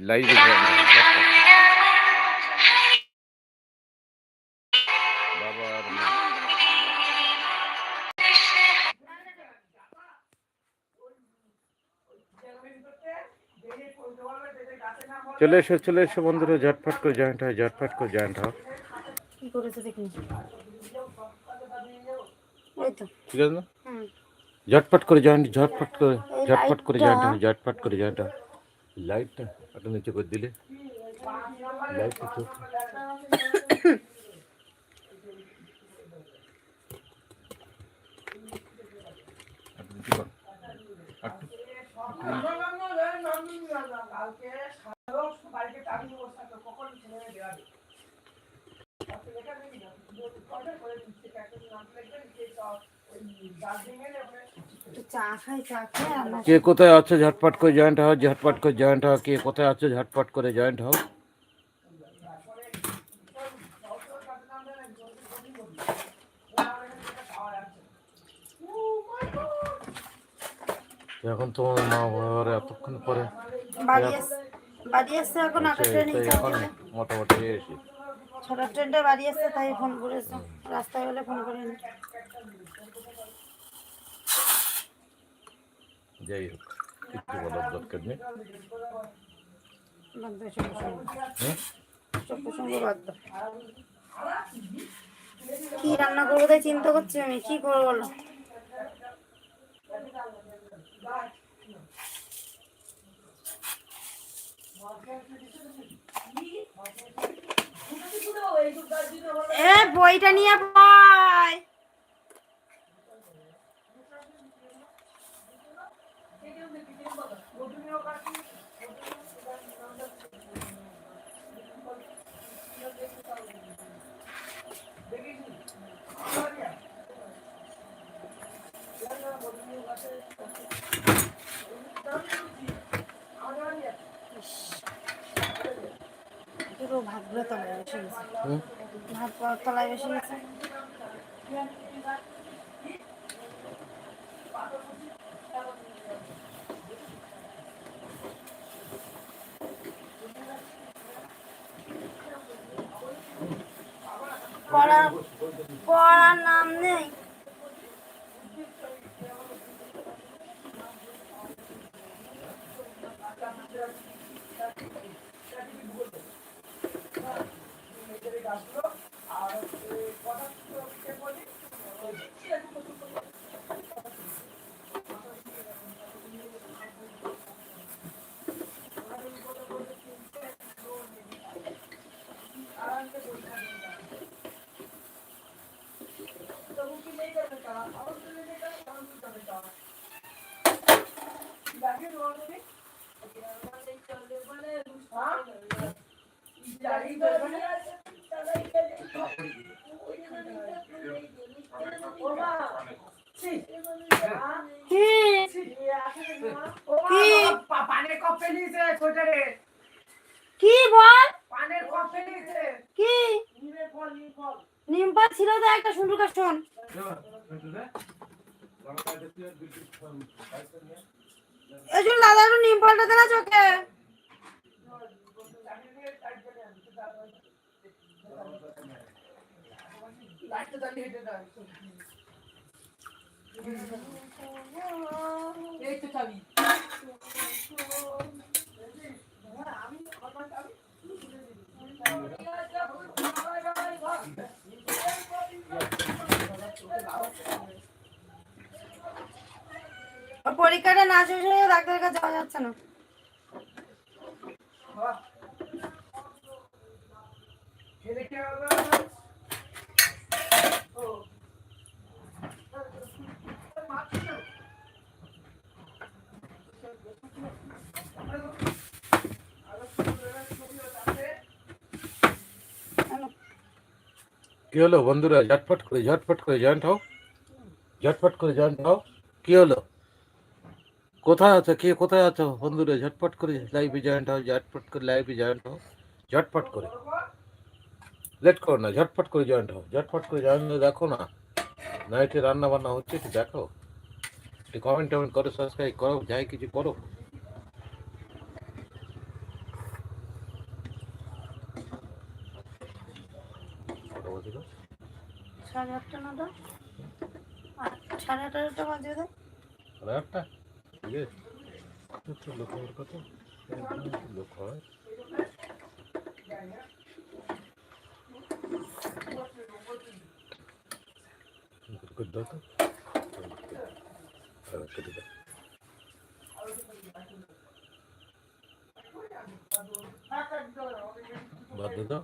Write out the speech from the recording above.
লাইভে বাবা আর মা। চলে এসো চলে এসো বন্ধুরা ঝটফট করে জয়েন্ট হয় ঝটফট করে জয়েন্ট হও কি করেছে দেখি ওই তো ঠিক আছে না হুম ঝটপট করে জয়েন্ট ঝটপট করে এই ঝটপট করে লাইটটা- জয়েন্ট হয় ঝটপট করে জয়েন্ট হয় লাইটটা একটু নিচে করে দিলে। লাইটটা চোখ একটু নিচে কর। কে কোথায় আছো ঝটপট করে জয়েন্ট হও ঝটপট করে জয়েন্ট হও কে কোথায় আছো ঝটপট করে জয়েন্ট হও। এখন তোমার মা বাবার এতক্ষণ পরে? এখন এখন মোটামুটি এসে। ছোট ট্রেনটা বাড়ি এসছে তাই ফোন করেছে। রাস্তায় হলে ফোন করিনি। যাই হোক কিছু বলার দরকার নেই। দাও কি রান্না করব তাই চিন্তা করছি আমি কি করব বলো? এ বইটা নিয়ে বয় তলায় বসে গেছে। তলায় বসে গেছে। পড়ার পড়ার নাম নেই। কি বল? পানের কপ ফেলিয়েছে কি? নিমপাত ছিল তো একটা সুন্দর কাস্টন এই জন্য দাদা একটু নিমপালটা দে না চোখে এই তো চাবি পরীক্ষাটা না শেষ হয়ে ডাক্তারের কাছে যাওয়া যাচ্ছে না। কি হলো বন্ধুরা? ঝটফট করে ঝটফট করে জয়েন্ট হও। ঝটফট করে জয়েন্ট হও। কি হলো? কোথায় আছো কে কোথায় আছো বন্ধুরা ঝটপট করে লাইভে জয়েন্ট হও ঝটপট করে লাইভে জয়েন্ট হও ঝটপট করে লেট করো না ঝটপট করে জয়েন্ট হও ঝটপট করে জয়েন্ট দেখো না নাইটে রান্না বান্না হচ্ছে একটু দেখো একটু কমেন্ট টমেন্ট করো সাবস্ক্রাইব করো যাই কিছু করো সাড়ে আটটা না দাও সাড়ে আটটা বাজে দাও সাড়ে আটটা ঠিক আছে হওয়ার কথা? লোক হয়? দাও তো। কেটে দাও। বাদ দাও